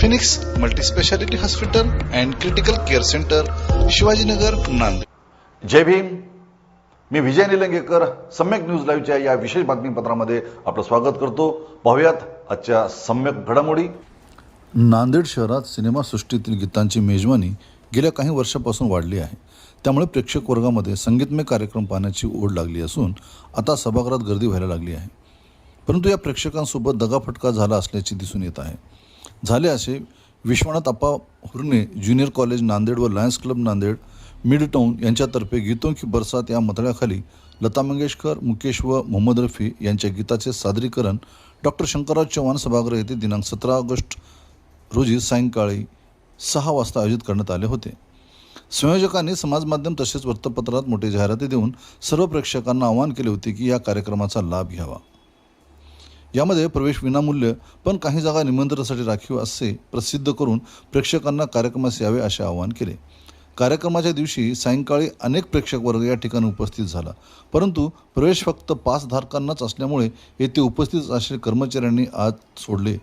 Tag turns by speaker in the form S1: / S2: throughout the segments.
S1: Phoenix multispeciality hospital and critical care centre Shivajinagar Nanded.
S2: Jai Bhim. Me Vijay Nilangekar Samyak news लाईव्हच्या या विशेष बातमीपत्रामध्ये आपलं स्वागत करतो. पाहुयात आजच्या सम्यक घडामोडी. नांदेड शहरात सिनेमासृष्टीतील गीतांची मेजवानी गेल्या काही वर्षापासून वाढली आहे. त्यामुळे प्रेक्षक वर्गामध्ये संगीतमय कार्यक्रम पाहण्याची ओढ लागली असून आता सभागृहात गर्दी व्हायला लागली आहे. परंतु या प्रेक्षकांसोबत दगाफटका झाला असल्याचे दिसून येत आहे. झाले असे विश्वनाथ अप्पा हुरणे ज्युनियर कॉलेज नांदेड व lions club Nanded mid town यांच्यातर्फे गीतों की बरसात या मतळ्याखाली लता मंगेशकर मुकेश व मोहम्मद रफी यांच्या गीताचे सादरीकरण डॉक्टर शंकरराव चव्हाण सभागृह येथे दिनांक सतरा ऑगस्ट रोजी सायंकाळी सहा वाजता आयोजित करण्यात आले होते. संयोजकांनी समाजमाध्यम तसेच वृत्तपत्रात मोठी जाहिराती देऊन सर्व प्रेक्षकांना आवाहन केले होते की या कार्यक्रमाचा लाभ घ्यावा. यामध्ये प्रवेश विनामूल्य पण काही जागा निमंत्रणासाठी राखीव असे प्रसिद्ध करून प्रेक्षकांना कार्यक्रमास यावे असे आवाहन केले. कार्यक्रमाच्या दिवशी सायंकाळी अनेक प्रेक्षक वर्ग या ठिकाणी उपस्थित झाला. परंतु प्रवेश फक्त पासधारकांनाच असल्यामुळे येथे उपस्थित असलेल्या कर्मचाऱ्यांनी आज सोडले.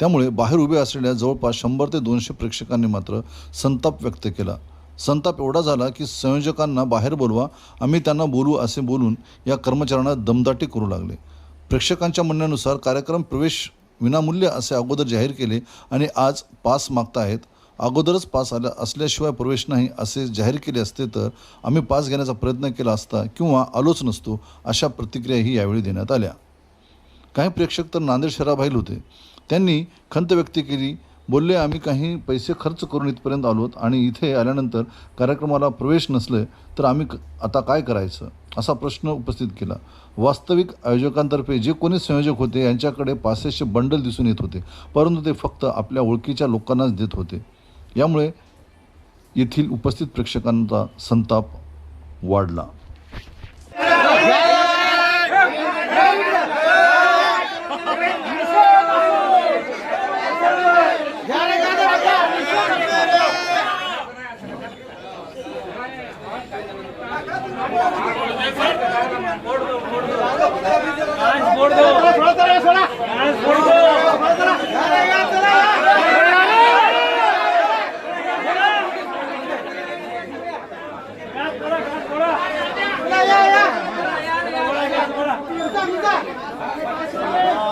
S2: त्यामुळे बाहेर उभे असलेल्या जवळपास शंभर ते दोनशे प्रेक्षकांनी मात्र संताप व्यक्त केला. संताप एवढा झाला की संयोजकांना बाहेर बोलवा आम्ही त्यांना बोलू असे बोलून या कर्मचाऱ्यांना दमदाटी करू लागले. प्रेक्षकांच्या म्हणण्यानुसार कार्यक्रम प्रवेश विनामूल्य असे अगोदर जाहीर केले आणि आज पास मागताहेत. अगोदरच पास आल्या असल्याशिवाय प्रवेश नाही असे जाहीर केले असते तर आम्ही पास घेण्याचा प्रयत्न केला असता किंवा आलोच नसतो अशा प्रतिक्रियाही यावेळी देण्यात आल्या. काही प्रेक्षक तर नांदेड शहराबाहेर होते. त्यांनी खंत व्यक्त केली बोलले आम्ही काही पैसे खर्च करून इथपर्यंत आलोत आणि इथे आल्यानंतर कार्यक्रमाला प्रवेश नसले तर आम्ही क- आता काय करायचं? असा प्रश्न उपस्थित केला. वास्तविक आयोजकांतर्फे जे कोणी संयोजक होते यांच्याकडे पासेसचे बंडल दिसून येत होते परंतु ते फक्त आपल्या ओळखीच्या लोकांनाच देत होते. यामुळे येथील उपस्थित प्रेक्षकांचा संताप वाढला.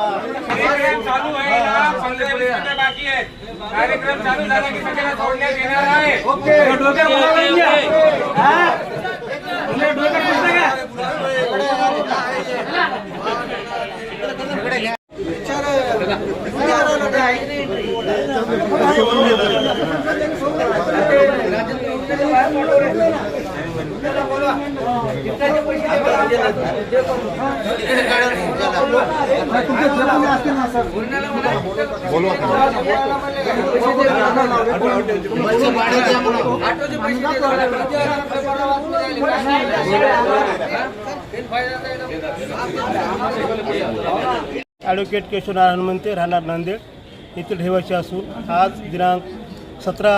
S3: चालू आहे ना पंधरा वीस मिनिटं बाकी आहे. कार्यक्रम चालू झाला की सगळ्यांना सोडण्यात येणार आहे ஏன் சொல்லுங்க ராஜன் வந்து வர மாட்டோம்
S4: ॲडव्होकेट केशवनारायण म्हणते राहणार नांदेड येथील रहिवासी असून आज दिनांक सतरा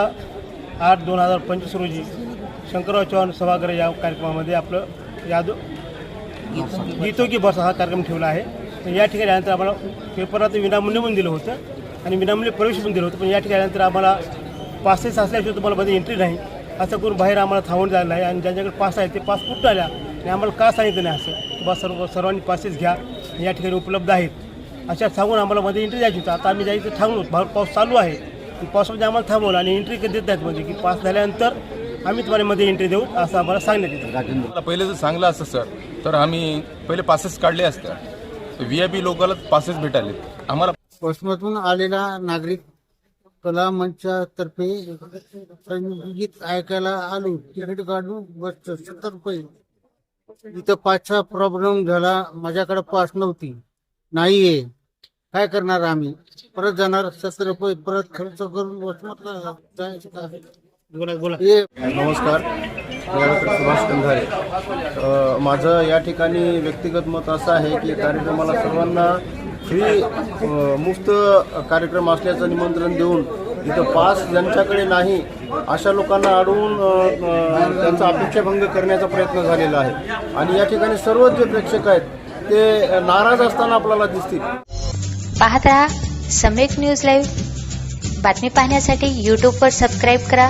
S4: आठ दोन हजार पंचवीस रोजी शंकरराव चव्हाण सभागृह या कार्यक्रमामध्ये आपलं यादव गीतो की बस हा कार्यक्रम ठेवला आहे. तर या ठिकाणी आल्यानंतर आम्हाला पेपरात विनामूल्य पण दिलं होतं आणि विनामूल्य प्रवेश पण दिलं होतं. पण या ठिकाणी आल्यानंतर आम्हाला पासेस असल्याशिवाय तुम्हाला मध्ये एंट्री नाही. असं करून बाहेर आम्हाला थांबून झालेलं आहे आणि ज्यांच्याकडे पास आहे ते पास कुठं आल्या आणि आम्हाला का सांगितलं नाही असं. की बा सर्व सर्वांनी पासेस घ्या. या ठिकाणी उपलब्ध आहेत. अशा सांगून आम्हाला मध्ये एंट्री द्यायची होती. आता आम्ही जायचं थांबलो पाऊस चालू आहे. पावसामध्ये म्हणजे आम्हाला थांबवलं आणि एंट्री कधी देत नाहीत म्हणजे की पास झाल्यानंतर आम्ही तुम्हाला मध्ये एंट्री देऊ असं आम्हाला सांगण्यात येतं.
S5: मला पहिले जर चांगलं असतं सर तर आम्ही पहिले पासेस काढले असते. व्ही आय पी लोकांना पासेस भेटायले आम्हाला
S6: वसमतून आलेला नागरिक कला मंचातर्फे संगीत ऐकायला आलो तिकीट काढून बस सत्तर रुपये. इथं पाचचा प्रॉब्लेम झाला माझ्याकडे पास नव्हती. नाहीये. काय करणार आम्ही? परत जाणार सत्तर रुपये परत खर्च करून वसमतला जायचं का?
S4: बोला बोला.
S7: नमस्कार. सुभाष कंधारे. माझं या ठिकाणी व्यक्तिगत मत असं आहे की कार्यक्रमाला सर्वांना फ्री अ, मुक्त कार्यक्रम असल्याचं निमंत्रण देऊन इथं पास ज्यांच्याकडे नाही अशा लोकांना अडवून त्यांचा अपेक्षाभंग करण्याचा प्रयत्न झालेला आहे. आणि या ठिकाणी सर्वच जे प्रेक्षक आहेत ते नाराज असताना आपल्याला दिसतील.
S8: पाहत रहा सम्यक न्यूज लाईव्ह. बातमी पाहण्यासाठी यूट्यूबवर सबस्क्राईब करा.